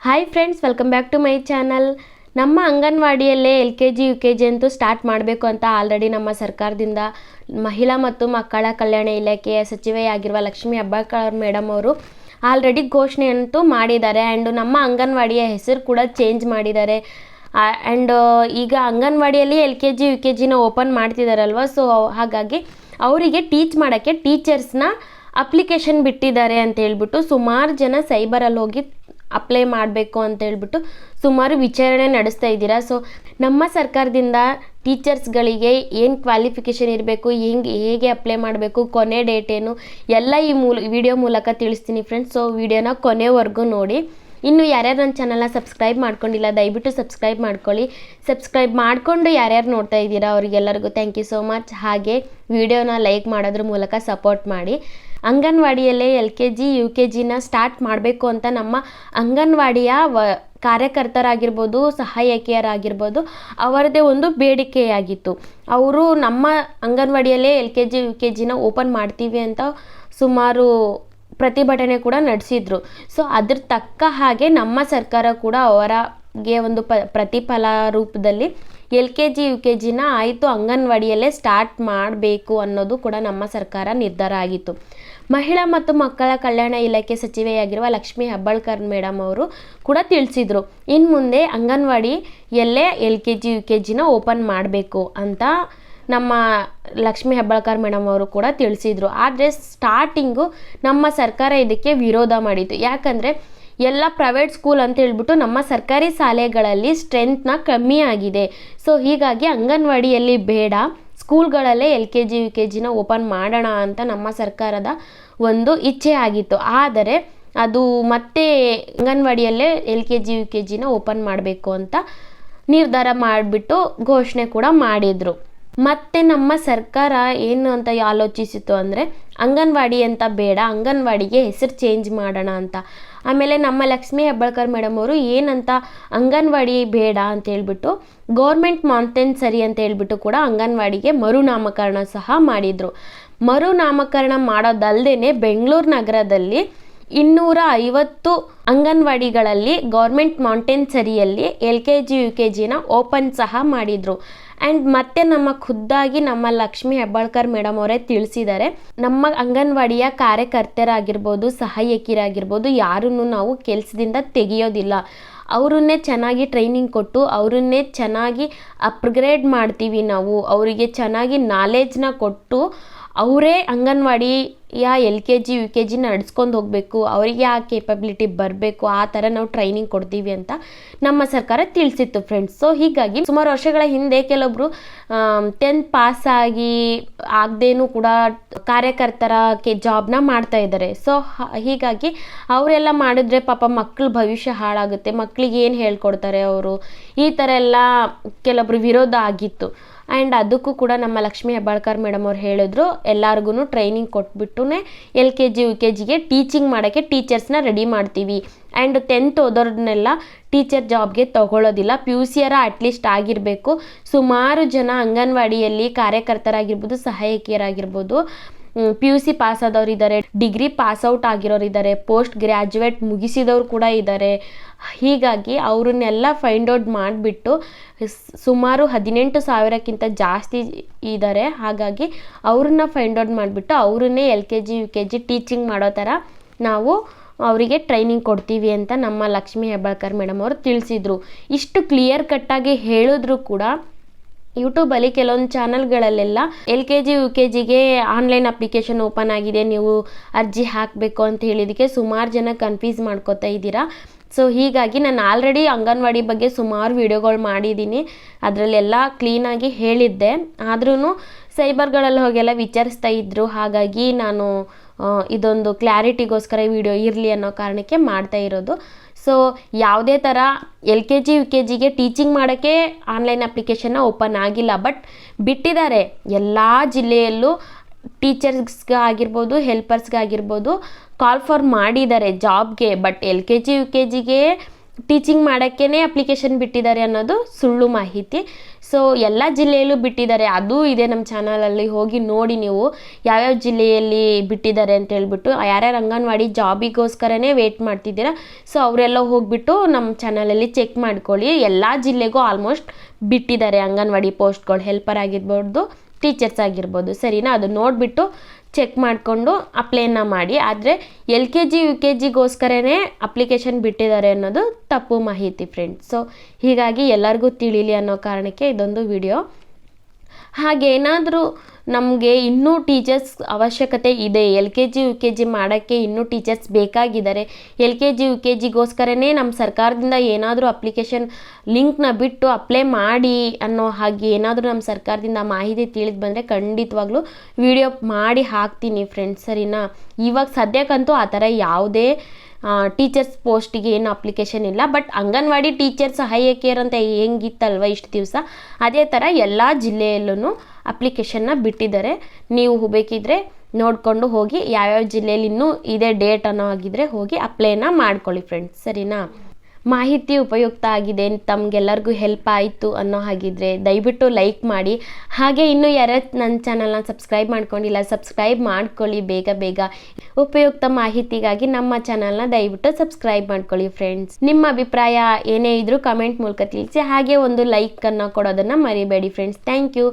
Hi friends welcome back to my channel ನಮ್ಮ ಅಂಗನವಾಡಿಯಲ್ಲೇ L K G, U K G ಅಂತೂ start ಮಾಡಬೇಕು ಅಂತ already ನಮ್ಮ ಸರ್ಕಾರದಿಂದ ಮಹಿಳಾ ಮತ್ತು ಮಕ್ಕಳ ಕಲ್ಯಾಣ ಇಲಾಖೆಯ ಸಚಿವೆಯಾಗಿರುವ ಲಕ್ಷ್ಮಿ ಅಬ್ಬಾಕರ್ ಮೇಡಮ್ ಅವರು ಆಲ್ರೆಡಿ ಘೋಷಣೆಯಂತೂ ಮಾಡಿದ್ದಾರೆ. ಆ್ಯಂಡ್ ನಮ್ಮ ಅಂಗನವಾಡಿಯ ಹೆಸರು ಕೂಡ ಚೇಂಜ್ ಮಾಡಿದ್ದಾರೆ. ಆ್ಯಂಡ್ ಈಗ ಅಂಗನವಾಡಿಯಲ್ಲಿ L K G, U K ಜಿನ ಓಪನ್ ಮಾಡ್ತಿದ್ದಾರಲ್ವ ಸೊ ಹಾಗಾಗಿ ಅವರಿಗೆ ಟೀಚ್ ಮಾಡೋಕ್ಕೆ ಟೀಚರ್ಸ್ನ ಅಪ್ಲಿಕೇಶನ್ ಬಿಟ್ಟಿದ್ದಾರೆ ಅಂತ ಹೇಳ್ಬಿಟ್ಟು ಸುಮಾರು ಜನ ಸೈಬರಲ್ಲಿ ಹೋಗಿ ಅಪ್ಲೈ ಮಾಡಬೇಕು ಅಂತ ಹೇಳ್ಬಿಟ್ಟು ಸುಮಾರು ವಿಚಾರಣೆ ನಡೆಸ್ತಾ ಇದ್ದೀರಾ? ಸೊ ನಮ್ಮ ಸರ್ಕಾರದಿಂದ ಟೀಚರ್ಸ್ಗಳಿಗೆ ಏನು ಕ್ವಾಲಿಫಿಕೇಷನ್ ಇರಬೇಕು, ಹೆಂಗೆ, ಹೇಗೆ ಅಪ್ಲೈ ಮಾಡಬೇಕು, ಕೊನೆ ಡೇಟ್ ಏನು, ಎಲ್ಲ ಈ ಮೂಲ ವಿಡಿಯೋ ಮೂಲಕ ತಿಳಿಸ್ತೀನಿ ಫ್ರೆಂಡ್ಸ್ ಸೊ ವಿಡಿಯೋನ ಕೊನೆವರೆಗೂ ನೋಡಿ. ಇನ್ನು ಯಾರ್ಯಾರು ನನ್ನ ಚಾನಲ್ನ ಸಬ್ಸ್ಕ್ರೈಬ್ ಮಾಡ್ಕೊಂಡಿಲ್ಲ, ದಯವಿಟ್ಟು ಸಬ್ಸ್ಕ್ರೈಬ್ ಮಾಡ್ಕೊಳ್ಳಿ. ಸಬ್ಸ್ಕ್ರೈಬ್ ಮಾಡಿಕೊಂಡು ಯಾರ್ಯಾರು ನೋಡ್ತಾ ಇದ್ದೀರಾ ಅವರಿಗೆಲ್ಲರಿಗೂ ಥ್ಯಾಂಕ್ ಯು ಸೋ ಮಚ್ ಹಾಗೆ ವಿಡಿಯೋನ ಲೈಕ್ ಮಾಡೋದ್ರ ಮೂಲಕ ಸಪೋರ್ಟ್ ಮಾಡಿ. ಅಂಗನವಾಡಿಯಲ್ಲೇ L K G, U K ಜಿನ ಸ್ಟಾರ್ಟ್ ಮಾಡಬೇಕು ಅಂತ ನಮ್ಮ ಅಂಗನವಾಡಿಯ ವ, ಕಾರ್ಯಕರ್ತರಾಗಿರ್ಬೋದು, ಸಹಾಯಕಿಯರಾಗಿರ್ಬೋದು, ಅವರದೇ ಒಂದು ಬೇಡಿಕೆಯಾಗಿತ್ತು. ಅವರು ನಮ್ಮ ಅಂಗನವಾಡಿಯಲ್ಲೇ L K G, U K ಜಿನ ಓಪನ್ ಮಾಡ್ತೀವಿ ಅಂತ ಸುಮಾರು ಪ್ರತಿಭಟನೆ ಕೂಡ ನಡೆಸಿದ್ರು. ಸೊ, ಅದ್ರ ತಕ್ಕ ಹಾಗೆ ನಮ್ಮ ಸರ್ಕಾರ ಕೂಡ ಅವರಿಗೆ ಒಂದು ಪ, ಪ್ರತಿಫಲ ರೂಪದಲ್ಲಿ L K G, U K ಜಿನ ಆಯಿತು, ಅಂಗನವಾಡಿಯಲ್ಲೇ ಸ್ಟಾರ್ಟ್ ಮಾಡಬೇಕು ಅನ್ನೋದು ಕೂಡ ನಮ್ಮ ಸರ್ಕಾರ ನಿರ್ಧಾರ ಆಗಿತ್ತು. ಮಹಿಳಾ ಮತ್ತು ಮಕ್ಕಳ ಕಲ್ಯಾಣ ಇಲಾಖೆ ಸಚಿವೆಯಾಗಿರುವ ಲಕ್ಷ್ಮೀ ಹೆಬ್ಬಾಳ್ಕರ್ ಮೇಡಮ್ ಅವರು ಕೂಡ ತಿಳಿಸಿದರು ಇನ್ನು ಮುಂದೆ ಅಂಗನವಾಡಿಯಲ್ಲೇ L K G, U K ಜಿನ ಓಪನ್ ಮಾಡಬೇಕು ಅಂತ ನಮ್ಮ ಲಕ್ಷ್ಮಿ ಹೆಬ್ಬಾಳ್ಕರ್ ಮೇಡಮ್ ಅವರು ಕೂಡ ತಿಳಿಸಿದರು. ಆದರೆ ಸ್ಟಾರ್ಟಿಂಗು ನಮ್ಮ ಸರ್ಕಾರ ಇದಕ್ಕೆ ವಿರೋಧ ಮಾಡಿತು ಯಾಕಂದರೆ ಎಲ್ಲ ಪ್ರೈವೇಟ್ ಸ್ಕೂಲ್ ಅಂತ ಹೇಳ್ಬಿಟ್ಟು ನಮ್ಮ ಸರ್ಕಾರಿ ಶಾಲೆಗಳಲ್ಲಿ ಸ್ಟ್ರೆಂತ್ನ ಕಮ್ಮಿ ಆಗಿದೆ. ಸೊ ಹೀಗಾಗಿ ಅಂಗನವಾಡಿಯಲ್ಲಿ ಬೇಡ ಸ್ಕೂಲ್ಗಳಲ್ಲೇ L K G U K ಜಿನ ಓಪನ್ ಮಾಡೋಣ ಅಂತ ನಮ್ಮ ಸರ್ಕಾರದ ಒಂದು ಇಚ್ಛೆ ಆಗಿತ್ತು. ಆದರೆ, ಅದು ಮತ್ತೆ ಅಂಗನವಾಡಿಯಲ್ಲೇ L K G U K ಜಿನ ಓಪನ್ ಮಾಡಬೇಕು ಅಂತ ನಿರ್ಧಾರ ಮಾಡಿಬಿಟ್ಟು ಘೋಷಣೆ ಕೂಡ ಮಾಡಿದರು. ಮತ್ತು ನಮ್ಮ ಸರ್ಕಾರ ಏನು ಅಂತ ಆಲೋಚಿಸಿತು ಅಂದರೆ ಅಂಗನವಾಡಿ ಅಂತ ಬೇಡ, ಅಂಗನವಾಡಿಗೆ ಹೆಸರು ಚೇಂಜ್ ಮಾಡೋಣ ಅಂತ. ಆಮೇಲೆ ನಮ್ಮ ಲಕ್ಷ್ಮೀ ಹೆಬ್ಬಾಳ್ಕರ್ ಮೇಡಮ್ ಅವರು ಏನಂತ ಅಂಗನವಾಡಿ ಬೇಡ ಅಂತ ಹೇಳ್ಬಿಟ್ಟು ಗೌರ್ಮೆಂಟ್ ಮಾಂಟೇನ್ ಸರಿ ಅಂತ ಹೇಳ್ಬಿಟ್ಟು ಕೂಡ ಅಂಗನವಾಡಿಗೆ ಮರುನಾಮಕರಣ ಸಹ ಮಾಡಿದರು. ಮರುನಾಮಕರಣ ಮಾಡೋದಲ್ಲದೆ ಬೆಂಗಳೂರು ನಗರದಲ್ಲಿ ಇನ್ನೂರ ಐವತ್ತು ಅಂಗನವಾಡಿಗಳಲ್ಲಿ government maintain ಸರಿಯಲ್ಲಿ L K G U K ಜಿನ ಓಪನ್ ಸಹ ಮಾಡಿದರು. ಆ್ಯಂಡ್ ಮತ್ತೆ ನಮ್ಮ ಖುದ್ದಾಗಿ ನಮ್ಮ ಲಕ್ಷ್ಮಿ ಹೆಬ್ಬಾಳ್ಕರ್ ಮೇಡಮ್ ಅವರೇ ತಿಳಿಸಿದ್ದಾರೆ, ನಮ್ಮ ಅಂಗನವಾಡಿಯ ಕಾರ್ಯಕರ್ತರಾಗಿರ್ಬೋದು ಸಹಾಯಕಿಯರಾಗಿರ್ಬೋದು ಯಾರನ್ನು ನಾವು ಕೆಲಸದಿಂದ ತೆಗೆಯೋದಿಲ್ಲ. ಅವರನ್ನೇ ಚೆನ್ನಾಗಿ ಟ್ರೈನಿಂಗ್ ಕೊಟ್ಟು ಅವರನ್ನೇ ಚೆನ್ನಾಗಿ ಅಪ್ಗ್ರೇಡ್ ಮಾಡ್ತೀವಿ ನಾವು. ಅವರಿಗೆ ಚೆನ್ನಾಗಿ ನಾಲೆಜ್ನ ಕೊಟ್ಟು ಅವರೇ ಅಂಗನವಾಡಿಯ L K G, U K ಜಿನ ನಡ್ಸ್ಕೊಂಡು ಹೋಗಬೇಕು, ಅವರಿಗೆ ಆ ಕೇಪಬಿಲಿಟಿ ಬರಬೇಕು, ಆ ಥರ ನಾವು ಟ್ರೈನಿಂಗ್ ಕೊಡ್ತೀವಿ ಅಂತ ನಮ್ಮ ಸರ್ಕಾರ ತಿಳಿಸಿತ್ತು ಫ್ರೆಂಡ್ಸ್ ಸೊ ಹೀಗಾಗಿ ಸುಮಾರು ವರ್ಷಗಳ ಹಿಂದೆ ಕೆಲವೊಬ್ಬರು ಟೆಂತ್ ಪಾಸ್ ಆಗಿ ಆಗದೇನು ಕೂಡ ಕಾರ್ಯಕರ್ತರ ಕೆ ಜಾಬ್ನ ಮಾಡ್ತಾ ಇದ್ದಾರೆ. ಸೊ ಹೀಗಾಗಿ ಅವರೆಲ್ಲ ಮಾಡಿದ್ರೆ ಪಾಪ ಮಕ್ಕಳ ಭವಿಷ್ಯ ಹಾಳಾಗುತ್ತೆ ಮಕ್ಕಳಿಗೆ ಏನು ಹೇಳ್ಕೊಡ್ತಾರೆ ಅವರು? ಈ ಥರ ಎಲ್ಲ ಕೆಲವೊಬ್ರು ವಿರೋಧ ಆಗಿತ್ತು. ಆ್ಯಂಡ್ ಅದಕ್ಕೂ ಕೂಡ ನಮ್ಮ ಲಕ್ಷ್ಮೀ ಹೆಬ್ಬಾಳ್ಕರ್ ಮೇಡಮ್ ಅವ್ರು ಹೇಳಿದ್ರು ಎಲ್ಲರಿಗೂ ಟ್ರೈನಿಂಗ್ ಕೊಟ್ಬಿಟ್ಟು L K G, U K ಜಿಗೆ ಟೀಚಿಂಗ್ ಮಾಡೋಕ್ಕೆ ಟೀಚರ್ಸ್ನ ರೆಡಿ ಮಾಡ್ತೀವಿ. ಆ್ಯಂಡ್ ಟೆಂತ್ ಓದೋರ್ನೆಲ್ಲ ಟೀಚರ್ ಜಾಬ್ಗೆ ತಗೊಳ್ಳೋದಿಲ್ಲ ಪಿ ಯು ಸಿಯರ ಅಟ್ಲೀಸ್ಟ್ ಆಗಿರಬೇಕು. ಸುಮಾರು ಜನ ಅಂಗನವಾಡಿಯಲ್ಲಿ ಕಾರ್ಯಕರ್ತರಾಗಿರ್ಬೋದು, ಸಹಾಯಕಿಯರಾಗಿರ್ಬೋದು. ಪಿ ಯು ಸಿ ಪಾಸ್ ಆದವ್ರು ಇದ್ದಾರೆ ಡಿಗ್ರಿ ಪಾಸ್ ಔಟ್ ಆಗಿರೋರು ಇದ್ದಾರೆ ಪೋಸ್ಟ್ ಗ್ರ್ಯಾಜುಯೇಟ್ ಮುಗಿಸಿದವರು ಕೂಡ ಇದ್ದಾರೆ ಹೀಗಾಗಿ ಅವ್ರನ್ನೆಲ್ಲ ಫೈಂಡ್ ಔಟ್ ಮಾಡಿಬಿಟ್ಟು ಸುಮಾರು ಹದಿನೆಂಟು ಸಾವಿರಕ್ಕಿಂತ ಜಾಸ್ತಿ ಇದ್ದಾರೆ ಹಾಗಾಗಿ ಅವ್ರನ್ನ ಫೈಂಡ್ ಔಟ್ ಮಾಡಿಬಿಟ್ಟು ಅವರನ್ನೇ L K G U K G teaching ಮಾಡೋ ಥರ ನಾವು ಅವರಿಗೆ ಟ್ರೈನಿಂಗ್ ಕೊಡ್ತೀವಿ ಅಂತ ನಮ್ಮ ಲಕ್ಷ್ಮೀ ಹೆಬ್ಬಾಳ್ಕರ್ ಮೇಡಮ್ ಅವರು ತಿಳಿಸಿದರು. ಇಷ್ಟು ಕ್ಲಿಯರ್ ಕಟ್ಟಾಗಿ ಹೇಳಿದ್ರು ಕೂಡ ಯೂಟ್ಯೂಬಲ್ಲಿ ಕೆಲವೊಂದು ಚಾನಲ್ಗಳಲ್ಲೆಲ್ಲ L K G U K ಜಿಗೆ ಆನ್ಲೈನ್ ಅಪ್ಲಿಕೇಶನ್ ಓಪನ್ ಆಗಿದೆ. ನೀವು ಅರ್ಜಿ ಹಾಕಬೇಕು ಅಂತ ಹೇಳಿದಕ್ಕೆ ಸುಮಾರು ಜನ ಕನ್ಫ್ಯೂಸ್ ಮಾಡ್ಕೋತಾ ಇದ್ದೀರಾ. ಸೊ ಹೀಗಾಗಿ ನಾನು ಆಲ್ರೆಡಿ ಅಂಗನವಾಡಿ ಬಗ್ಗೆ ಸುಮಾರು ವಿಡಿಯೋಗಳು ಮಾಡಿದ್ದೀನಿ. ಅದರಲ್ಲೆಲ್ಲ ಕ್ಲೀನಾಗಿ ಹೇಳಿದ್ದೆ. ಆದ್ರೂ ಸೈಬರ್ಗಳಲ್ಲಿ ಹೋಗೆಲ್ಲ ವಿಚಾರಿಸ್ತಾ ಇದ್ದರು ಹಾಗಾಗಿ ನಾನು ಇದೊಂದು ಕ್ಲಾರಿಟಿಗೋಸ್ಕರ ವಿಡಿಯೋ ಇರಲಿ ಅನ್ನೋ ಕಾರಣಕ್ಕೆ ಮಾಡ್ತಾ ಇರೋದು. ಸೊ ಯಾವುದೇ ಥರ L K G, U K ಜಿಗೆ ಟೀಚಿಂಗ್ ಮಾಡೋಕ್ಕೆ ಆನ್ಲೈನ್ ಅಪ್ಲಿಕೇಶನ್ನ ಓಪನ್ ಆಗಿಲ್ಲ. ಬಟ್ ಬಿಟ್ಟಿದ್ದಾರೆ ಎಲ್ಲ ಜಿಲ್ಲೆಯಲ್ಲೂ ಟೀಚರ್ಸ್ಗಾಗಿರ್ಬೋದು ಹೆಲ್ಪರ್ಸ್ಗಾಗಿರ್ಬೋದು ಕಾಲ್ ಫಾರ್ ಮಾಡಿದ್ದಾರೆ ಜಾಬ್ಗೆ but L K G, U K ಜಿಗೆ ಟೀಚಿಂಗ್ ಮಾಡೋಕ್ಕೇ ಅಪ್ಲಿಕೇಶನ್ ಬಿಟ್ಟಿದ್ದಾರೆ ಅನ್ನೋದು ಸುಳ್ಳು ಮಾಹಿತಿ. ಸೊ ಎಲ್ಲ ಜಿಲ್ಲೆಯಲ್ಲೂ ಬಿಟ್ಟಿದ್ದಾರೆ. ಅದು ಇದೆ ನಮ್ಮ ಚಾನಲಲ್ಲಿ ಹೋಗಿ ನೋಡಿ ನೀವು ಯಾವ್ಯಾವ ಜಿಲ್ಲೆಯಲ್ಲಿ ಬಿಟ್ಟಿದ್ದಾರೆ ಅಂತ ಹೇಳ್ಬಿಟ್ಟು, ಯಾರ್ಯಾರು ಅಂಗನವಾಡಿ ಜಾಬಿಗೋಸ್ಕರನೇ ವೇಟ್ ಮಾಡ್ತಿದ್ದೀರಾ ಸೊ ಅವರೆಲ್ಲ ಹೋಗಿಬಿಟ್ಟು ನಮ್ಮ ಚಾನಲಲ್ಲಿ ಚೆಕ್ ಮಾಡ್ಕೊಳ್ಳಿ. ಎಲ್ಲ ಜಿಲ್ಲೆಗೂ ಆಲ್ಮೋಸ್ಟ್ ಬಿಟ್ಟಿದ್ದಾರೆ ಅಂಗನವಾಡಿ ಪೋಸ್ಟ್ಗಳು ಹೆಲ್ಪರ್ ಆಗಿರ್ಬೋದು ಟೀಚರ್ಸ್ ಆಗಿರ್ಬೋದು, ಸರಿನಾ? ಅದು ನೋಡಿಬಿಟ್ಟು ಚೆಕ್ ಮಾಡಿಕೊಂಡು ಅಪ್ಲೈನ ಮಾಡಿ. ಆದರೆ L K G U K ಜಿಗೋಸ್ಕರನೇ application ಬಿಟ್ಟಿದ್ದಾರೆ ಅನ್ನೋದು ತಪ್ಪು ಮಾಹಿತಿ ಫ್ರೆಂಡ್ಸ್ ಸೊ ಹೀಗಾಗಿ ಎಲ್ಲರಿಗೂ ತಿಳಿಲಿ ಅನ್ನೋ ಕಾರಣಕ್ಕೆ ಇದೊಂದು ವಿಡಿಯೋ ಹಾಗೇನಾದರೂ ನಮಗೆ ಇನ್ನೂ ಟೀಚರ್ಸ್ ಅವಶ್ಯಕತೆ ಇದೆ. L K G, U K G ಮಾಡೋಕ್ಕೆ ಇನ್ನೂ teachers ಬೇಕಾಗಿದ್ದಾರೆ. L K G, U K ಜಿಗೋಸ್ಕರನೇ ನಮ್ಮ ಸರ್ಕಾರದಿಂದ ಏನಾದರೂ ಅಪ್ಲಿಕೇಶನ್ ಲಿಂಕ್ನ ಬಿಟ್ಟು ಅಪ್ಲೈ ಮಾಡಿ ಅನ್ನೋ ಹಾಗೆ ಏನಾದರೂ ನಮ್ಮ ಸರ್ಕಾರದಿಂದ ಮಾಹಿತಿ ತಿಳಿದು ಬಂದರೆ ಖಂಡಿತವಾಗ್ಲೂ ವಿಡಿಯೋ ಮಾಡಿ ಹಾಕ್ತೀನಿ ಫ್ರೆಂಡ್ಸ್ ಸರಿನಾ? ಇವಾಗ ಸದ್ಯಕ್ಕಂತೂ ಆ ಥರ ಯಾವುದೇ ಟೀಚರ್ಸ್ ಪೋಸ್ಟಿಗೆ ಏನು ಅಪ್ಲಿಕೇಶನ್ ಇಲ್ಲ but anganwadi teachers high care ಅಂತ ಹೆಂಗಿತ್ತಲ್ವ ಇಷ್ಟು ದಿವಸ, ಅದೇ ಥರ ಎಲ್ಲ ಜಿಲ್ಲೆಯಲ್ಲೂ ಅಪ್ಲಿಕೇಶನ್ನ ಬಿಟ್ಟಿದ್ದಾರೆ. ನೀವು ಬೇಕಿದ್ರೆ ನೋಡಿಕೊಂಡು ಹೋಗಿ, ಯಾವ್ಯಾವ ಜಿಲ್ಲೆಯಲ್ಲಿ ಇನ್ನೂ ಇದೇ ಡೇಟ್ ಅನ್ನೋ ಆಗಿದ್ರೆ ಹೋಗಿ ಅಪ್ಲೈನ ಮಾಡ್ಕೊಳ್ಳಿ ಫ್ರೆಂಡ್ಸ್ ಸರಿನಾ? ಮಾಹಿತಿ ಉಪಯುಕ್ತ ಆಗಿದೆ, ತಮಗೆಲ್ಲರಿಗೂ ಹೆಲ್ಪ್ ಆಯಿತು ಅನ್ನೋ ಹಾಗಿದ್ರೆ ದಯವಿಟ್ಟು ಲೈಕ್ ಮಾಡಿ. ಹಾಗೆ ಇನ್ನೂ ಯಾರ್ಯಾರು ನನ್ನ ಚಾನಲ್ನ ಸಬ್ಸ್ಕ್ರೈಬ್ ಮಾಡ್ಕೊಂಡಿಲ್ಲ ಸಬ್ಸ್ಕ್ರೈಬ್ ಮಾಡ್ಕೊಳ್ಳಿ ಬೇಗ ಬೇಗ. ಉಪಯುಕ್ತ ಮಾಹಿತಿಗಾಗಿ ನಮ್ಮ ಚಾನಲ್ನ ದಯವಿಟ್ಟು ಸಬ್ಸ್ಕ್ರೈಬ್ ಮಾಡ್ಕೊಳ್ಳಿ ಫ್ರೆಂಡ್ಸ್ ನಿಮ್ಮ ಅಭಿಪ್ರಾಯ ಏನೇ ಇದ್ರೂ ಕಮೆಂಟ್ ಮೂಲಕ ತಿಳಿಸಿ, ಹಾಗೆ ಒಂದು ಲೈಕನ್ನು ಕೊಡೋದನ್ನು ಮರಿಬೇಡಿ ಫ್ರೆಂಡ್ಸ್ ಥ್ಯಾಂಕ್ ಯು